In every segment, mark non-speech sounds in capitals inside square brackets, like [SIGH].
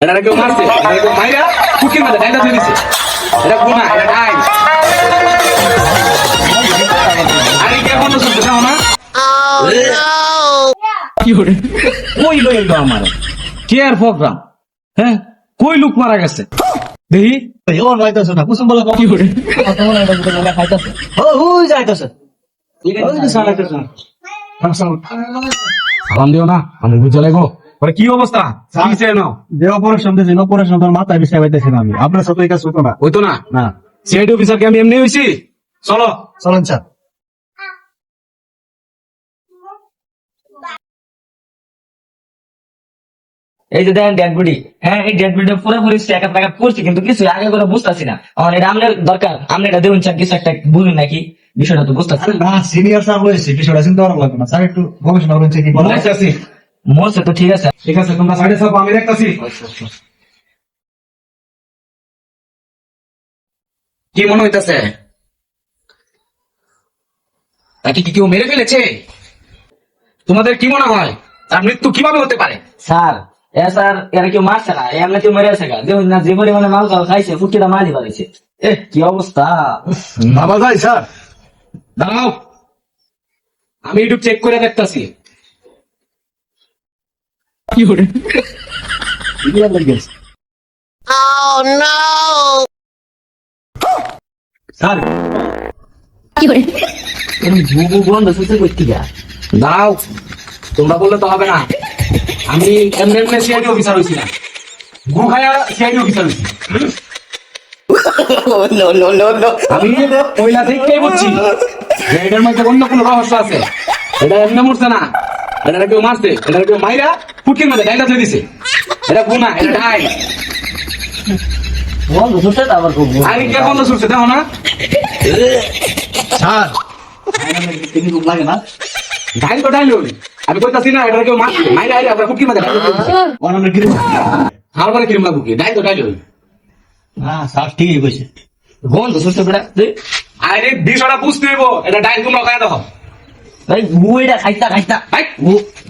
এটা কেউ মারছে কেউ মাইরা কুকির মধ্যে ডাইলটা দিয়ে দিছে। এটা গুনা এটা ডাইল আরে কে বন্ধ শুনতে দাও না। কি হরে কই লইল আমার? কে আর প্রোগ্রাম হ্যাঁ? কই লোক মারা গেছে? দেখি। ওর যাইতেছে না কুসুম বলে কি হরে ও হুই যাইতেছে। সালাম। দিও না আমি বুঝে লাগবো। পরে কি অবস্থা? যে অপারেশন দিয়েছেন অপারেশন তোর মাথায় বিষয় পাইতেছি না আমি। আপনার সাথে এই কাজ হতো না? হইতো না? না। সিআইডি অফিসারকে আমি এমনি হইছি? চলো। চলেন স্যার। এই যে দেখেন ডেড বডি। হ্যাঁ এই ডেড পুরোপুরি স্ট্যাক আপ টাকা করছি কিন্তু কিছু আগে করে বুঝতেছি না। আমার এটা আপনার দরকার। আপনি এটা দেবেন চান কিছু একটা বুঝুন নাকি? বিষয়টা তো বুঝতেছি। না সিনিয়র স্যার রয়েছে বিষয়টা চিন্তা করা লাগবে না। স্যার একটু গবেষণা করেন কি বলা আচ্ছা, মরছে তো ঠিক আছে। ঠিক আছে তোমরা সাইডে সব আমি দেখতেছি। কি মনে হইতাছে? তাকে কি কেউ মেরে ফেলেছে? তোমাদের কি মনে হয়? তার মৃত্যু কীভাবে হতে পারে? স্যার এ স্যার এরা কেউ মারছে না এমনি কেউ মেরে আছে গা। দেখুন না যে পরিমাণে মাল খাওয়া খাইছে ফুটকিটা মারি পারিছে এ কি অবস্থা? বাবা যাই স্যার। দাঁড়াও। আমি ইউটিউব চেক করে দেখতাছি। স্যার ভুবু বন্ধ সুস্থ করতে গা দাঁড়াও তোমরা বললে তো হবে না। আমি এমনি এমনি সিআইডি অফিসার হয়েছি না। গু খায়া সিআইডি অফিসার হয়েছি। আমি পয়লা থেকেই বুঝছি যে এটার মধ্যে অন্য কোনো রহস্য আছে। এটা এমনি মরছে না। এটা কেউ মারছে এটা কেউ মাইরা ফুটকির মধ্যে ডাইলটা দিয়ে দিছে। এটা গুনা এটা ডাই বন্ধ সুস্থ আবার খুব আরে কে বন্ধ শুনছে দেখো না। স্যার। তিনি খুব লাগে না। ডাইল তো ডাইল আমি কইতাছি না এটা কেউ মারছে। মাইরা আইরা আপনার ফুটকির মধ্যে ডাইল দিছে অনামের কি আমার পরে কিরম লাগু কি? ডাইল তো ডাইল না স্যার ঠিকই কইছে। বন্ধ সুস্থ বেড়া আরে বিষয়টা বুঝতে হইব। এটা ডাইল তোমরা খায় দেখো। ভাই বুইটা খাইতা খাইতা। ভাই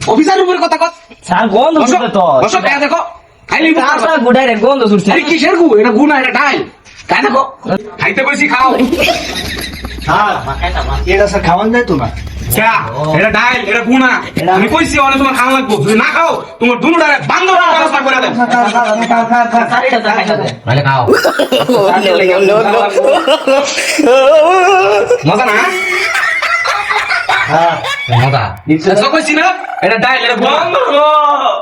অফিসারের উপরে কথা কত? স্যার গন্ধ সুস্থ তো বসো টাকা দেখো খাইলি স্যার স্যার গুডাই রে গন্ধ সুস্থ আরে কিসের গু? এটা গু না এটা ডাইল তাই দেখো খাইতে বসি খাও। স্যার এটা স্যার খাওয়ান যায় তো না এটা ডাইল এটা গু না আমি কইছি অনেক তোমার খাওয়া লাগবো। যদি না খাও তোমার দুনুটা বান্ধব ব্যবস্থা করে দেব স্যার এটা স্যার খাইতা দেয়। তাহলে খাও। [LAUGHS] মজা না? হ্যাঁ। মজা। সব কইছি না এটা ডাইল এটা গু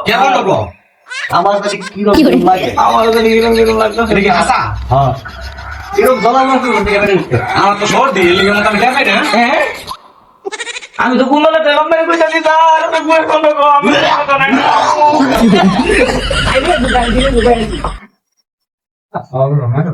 কে বন্ধ আমার কাছে কি রকম লাগে? আমার তো নিরম নিরম লাগতেছে এটা কি হাসা? হ্যাঁ। এরকম জ্বলা মারতে করতে গেলে আমার তো সর্দি এর লিগে আমি দেখাই না। হ্যাঁ? আমি তো কুমলে তেলাম মেরে আমি কোন আমি